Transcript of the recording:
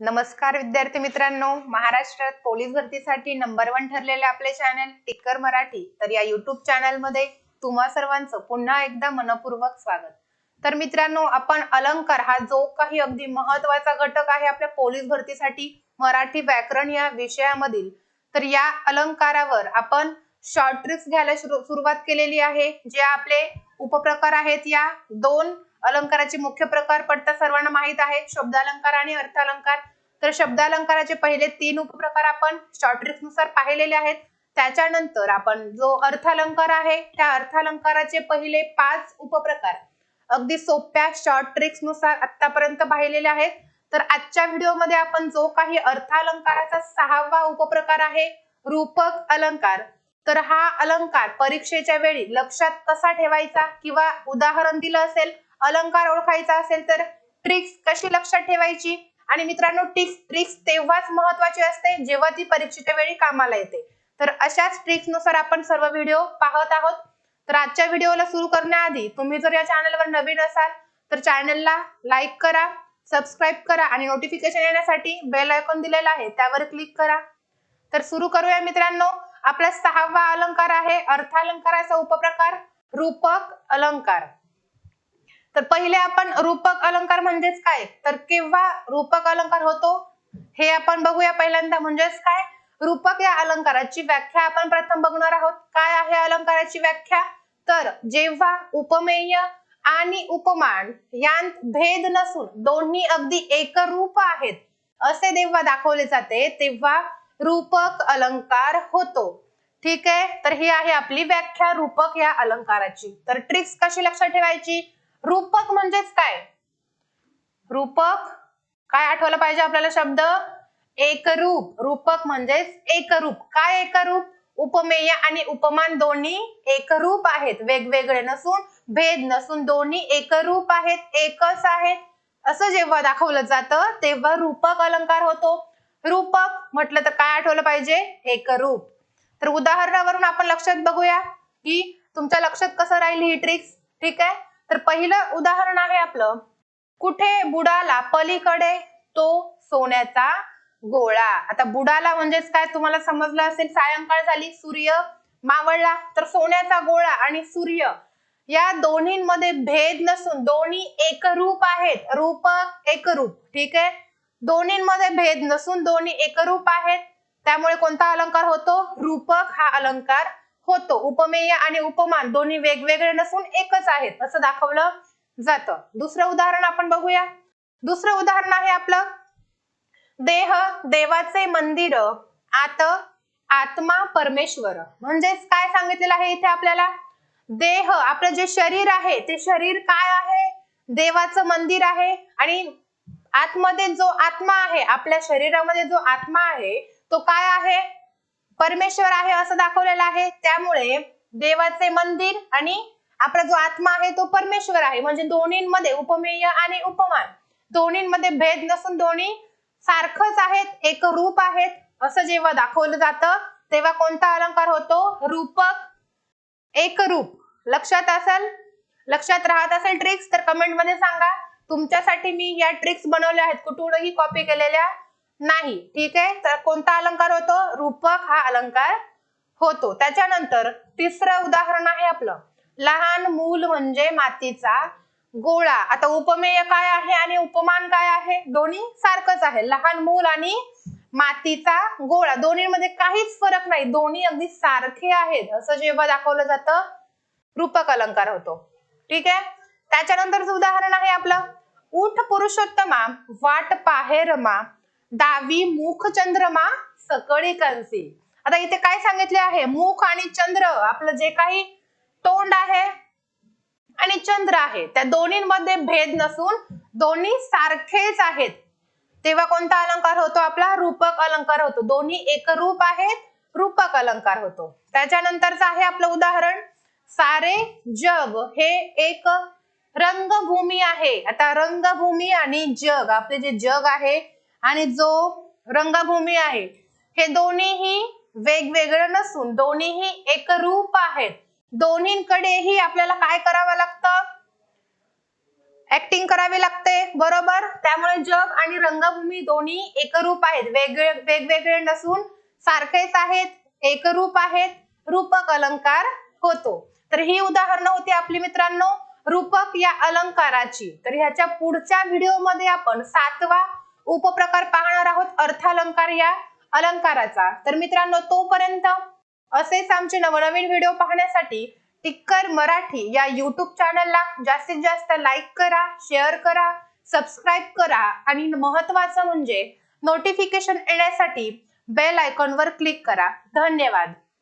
नमस्कार विद्यार्थी मित्रांनो. महाराष्ट्रात पोलीस भरतीसाठी नंबर वन ठरलेले आपले चॅनल टिक्कर मराठी. तर या युट्यूब चॅनलमध्ये तुम्हा सर्वांचं पुन्हा एकदा मनपूर्वक स्वागत. तर मित्रांनो आपण अलंकार हा जो काही अगदी महत्त्वाचा घटक आहे आपल्या पोलीस भरतीसाठी मराठी व्याकरण या विषयामधील तर या अलंकारावर आपण शॉर्ट ट्रिक्स घ्यायला सुरु- सुरुवात केलेली आहे जे आपले उपप्रकार आहेत या. दोन अलंकाराचे मुख्य प्रकार पडतात सर्वांना माहीत आहे शब्दालंकार आणि अर्थालंकार. तर शब्दालंकाराचे पहिले तीन उपप्रकार आपण शॉर्ट्रिक्सनुसार पाहिलेले आहेत. त्याच्यानंतर आपण जो अर्थालंकार आहे त्या अर्थालंकाराचे पहिले पाच उपप्रकार अगदी सोप्या शॉर्ट ट्रिक्सनुसार आतापर्यंत पाहिलेले आहेत. तर आजच्या व्हिडिओमध्ये आपण जो काही अर्थालंकाराचा सहावा उपप्रकार आहे रूपक अलंकार. तर हा अलंकार परीक्षेच्या वेळी लक्षात कसा ठेवायचा किंवा उदाहरण दिलं असेल अलंकार ओळखायचा असेल तर ट्रिक्स कशी लक्षात ठेवायची? आणि मित्रांनो ट्रिक्स ट्रिक्स तेव्हाच महत्वाची असते जेव्हा ती परीक्षेच्या वेळी कामाला येते. तर अशाच ट्रिक्सनुसार आपण सर्व व्हिडिओ पाहत आहोत. तर आजच्या व्हिडिओला सुरू करण्याआधी तुम्ही जर या चॅनलवर नवीन असाल तर चॅनलला लाईक करा सबस्क्राईब करा आणि नोटिफिकेशन येण्यासाठी बेल आयकॉन दिलेला आहे त्यावर क्लिक करा. तर सुरू करूया मित्रांनो. आपला सहावा अलंकार आहे अर्थालंकाराचा उपप्रकार रूपक अलंकार. तर पहिले आपण रूपक अलंकार म्हणजेच काय? तर केव्हा रूपक अलंकार होतो? हे आपण बघूया पहिल्यांदा म्हणजेच काय? रूपक या अलंकाराची व्याख्या आपण प्रथम बघणार आहोत. काय आहे अलंकाराची व्याख्या? तर जेव्हा उपमेय आणि उपमान यांत भेद नसून दोन्ही अगदी एकरूप आहेत असे जेव्हा दाखवले जाते तेव्हा रूपक अलंकार होतो. ठीक आहे? तर ही आहे आपली व्याख्या रूपक या अलंकाराची. तर ट्रिक्स कशी लक्षात ठेवायची? रूपक म्हणजेच काय? रूपक? काय आठवलं पाहिजे आपल्याला शब्द? एकरूप. रूपक म्हणजेच एकरूप. काय एकरूप? उपमेय आणि उपमान दोन्ही एकरूप आहेत. वेगवेगळे नसून भेद नसून दोन्ही एकरूप आहेत. एकच आहेत. असं जेव्हा दाखवलं जातं तेव्हा रूपक अलंकार होतो. रूपक म्हटलं तर काय आठवलं पाहिजे? एकरूप. तर उदाहरणावरून आपण लक्षात बघूया की तुमच्या लक्षात कसं राहील ही ट्रिक्स ठीक आहे? तर पहिलं उदाहरण आहे आपलं. कुठे बुडाला पलीकडे तो सोन्याचा गोळा. आता बुडाला म्हणजेच काय? तुम्हाला समजलं असेल सायंकाळ झाली सूर्य मावळला तर सोन्याचा गोळा आणि सूर्य. या दोन्हींमध्ये भेद नसून दोन्ही एकरूप आहेत. रूपक एकरूप. ठीक आहे? दोन्हींमध्ये भेद नसून दोन्ही एकरूप आहेत. त्यामुळे कोणता अलंकार होतो? रूपक हा अलंकार होतो. उपमेय आणि उपमान दोन्ही वेगवेगळे नसून एकच आहेत असं दाखवलं जातं. दुसरं उदाहरण आपण बघूया. दुसरं उदाहरण आहे आपलं. देह देवाचे मंदिर आत आत्मा परमेश्वर. म्हणजेच काय सांगितलेलं आहे इथे आपल्याला? देह आपलं जे शरीर आहे ते शरीर काय आहे? देवाचं मंदिर आहे. आणि आतमध्ये जो आत्मा आहे आपल्या शरीरामध्ये जो आत्मा आहे तो काय आहे? परमेश्वर आहे असं दाखवलेलं आहे. त्यामुळे देवाचे मंदिर आणि आपला जो आत्मा आहे तो परमेश्वर आहे. म्हणजे दोन्हीमध्ये उपमेय आणि उपमान. दोन्हींमध्ये भेद नसून दोन्ही सारखंच आहेत एक रूप आहेत असं जेव्हा दाखवलं जातं तेव्हा कोणता अलंकार होतो? रूपक एक रूप. लक्षात असेल? लक्षात राहत असेल ट्रिक्स तर कमेंटमध्ये सांगा. तुमच्यासाठी मी या ट्रिक्स बनवल्या आहेत. कुठूनही कॉपी केलेल्या नाही. ठीक आहे? तर कोणता अलंकार होतो? रूपक हा अलंकार होतो. त्याच्यानंतर तिसरं उदाहरण आहे आपलं. लहान मूल म्हणजे मातीचा गोळा. आता उपमेय काय आहे आणि उपमान काय आहे? दोन्ही सारखंच आहे. लहान मूल आणि मातीचा गोळा. दोन्हीमध्ये काहीच फरक नाही. दोन्ही अगदी सारखे आहेत. असं जेव्हा दाखवलं जातं रूपक अलंकार होतो. ठीक आहे? त्याच्यानंतरच उदाहरण आहे आपलं. उठ पुरुषोत्तमा वाट पाहेरमा दावी मुख चंद्रमा सकळी कंसी आता इथे काय सांगितले आहे? मुख आणि चंद्र आपलं जे काही तोंड आहे आणि चंद्र आहे त्या दोन्हींमध्ये भेद नसून दोन्ही सारखेच आहेत. तेव्हा कोणता अलंकार होतो आपला? रूपक अलंकार होतो. दोन्ही एकरूप आहेत रूपक अलंकार होतो. त्याच्यानंतरच आहे आपलं उदाहरण. सारे जग हे एक रंगभूमी आहे. आता रंगभूमी आणि जग आपले जे जग आहे आणि जो रंगभूमी आहे हे दोन्हीही वेगवेगळं नसून दोन्हीही एकरूप आहेत. दोन्हींकडेही आपल्याला काय करावं लागतं? ऍक्टिंग करावी लागते बरोबर? त्यामुळे जग आणि रंगभूमी दोन्ही एकरूप आहेत. वेगळे वेगवेगळे नसून सारखेच आहेत एकरूप आहेत रूपक अलंकार होतो. तर ही उदाहरणं होती आपली मित्रांनो. रूपक या अलंकाराची. तर ह्याच्या पुढच्या व्हिडिओमध्ये आपण सातवा उपप्रकार पाहणार आहोत अर्थालंकार या अलंकाराचा. तर मित्रांनो तोपर्यंत असेच आमचे नवनवीन व्हिडिओ पाहण्यासाठी टिक्कर मराठी या युट्यूब चॅनलला जास्तीत जास्त लाईक करा शेअर करा सबस्क्राईब करा आणि महत्वाचं म्हणजे नोटिफिकेशन येण्यासाठी बेल आयकॉनवर क्लिक करा. धन्यवाद.